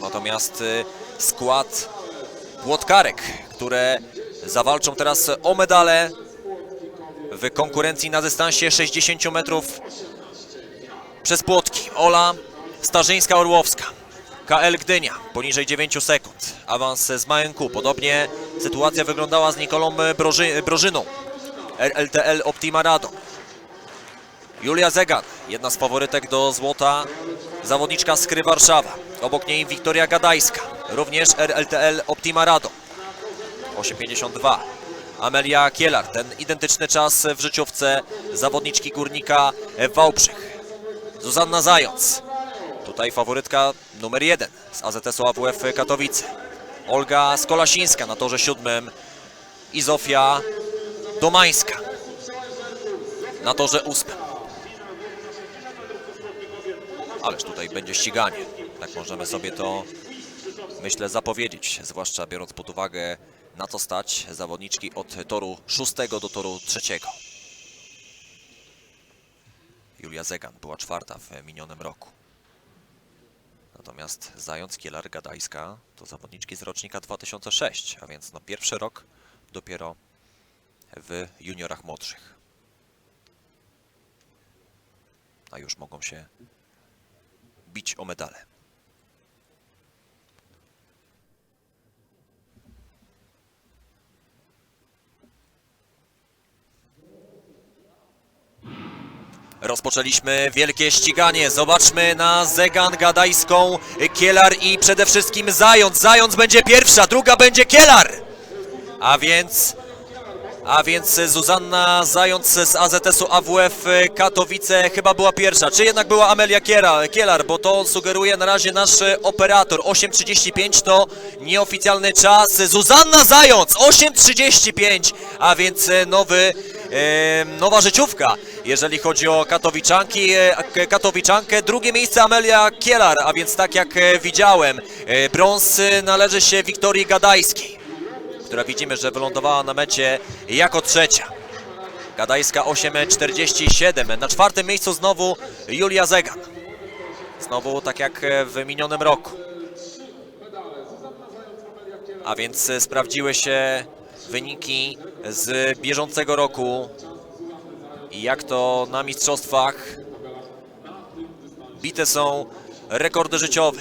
To natomiast y, skład Płotkarek, które zawalczą teraz o medale w konkurencji na dystansie 60 metrów przez płotki. Ola Starzyńska-Orłowska. KL Gdynia poniżej 9 sekund. Awans z Małynku. Podobnie sytuacja wyglądała z Nikolą Broży, Brożyną. RLTL Optima Radom. Julia Zegan, jedna z faworytek do złota, zawodniczka z Kry Warszawa. Obok niej Wiktoria Gadajska, również RLTL Optima Radom. 8,52. Amelia Kielar, ten identyczny czas w życiówce zawodniczki Górnika Wałbrzych. Zuzanna Zając, tutaj faworytka numer jeden z AZS-u AWF Katowice. Olga Skolasińska na torze siódmym i Zofia Domańska na torze ósmym. Ależ tutaj będzie ściganie. Tak możemy sobie to, myślę, zapowiedzieć. Zwłaszcza biorąc pod uwagę, na co stać zawodniczki od toru szóstego do toru trzeciego. Julia Zegan była czwarta w minionym roku. Natomiast Zając, Kielar, Gadajska to zawodniczki z rocznika 2006, a więc no pierwszy rok dopiero w juniorach młodszych. A już mogą się bić o medale. Rozpoczęliśmy wielkie ściganie. Zobaczmy na Zegan Gadajską, Kielar i przede wszystkim Zając. Zając będzie pierwsza, druga będzie Kielar. A więc a więc Zuzanna Zając z AZS-u AWF Katowice chyba była pierwsza. Czy jednak była Amelia Kiera, Kielar, bo to sugeruje na razie nasz operator. 8.35 to nieoficjalny czas. Zuzanna Zając 8.35, a więc nowy, e, nowa życiówka. Jeżeli chodzi o Katowiczanki, e, Katowiczankę, drugie miejsce Amelia Kielar, a więc tak jak e, widziałem, e, brąz e, należy się Wiktorii Gadajskiej która widzimy, że wylądowała na mecie jako trzecia. Gadajska 8.47. Na czwartym miejscu znowu Julia Zegan. Znowu tak jak w minionym roku. A więc sprawdziły się wyniki z bieżącego roku. I jak to na mistrzostwach bite są rekordy życiowe.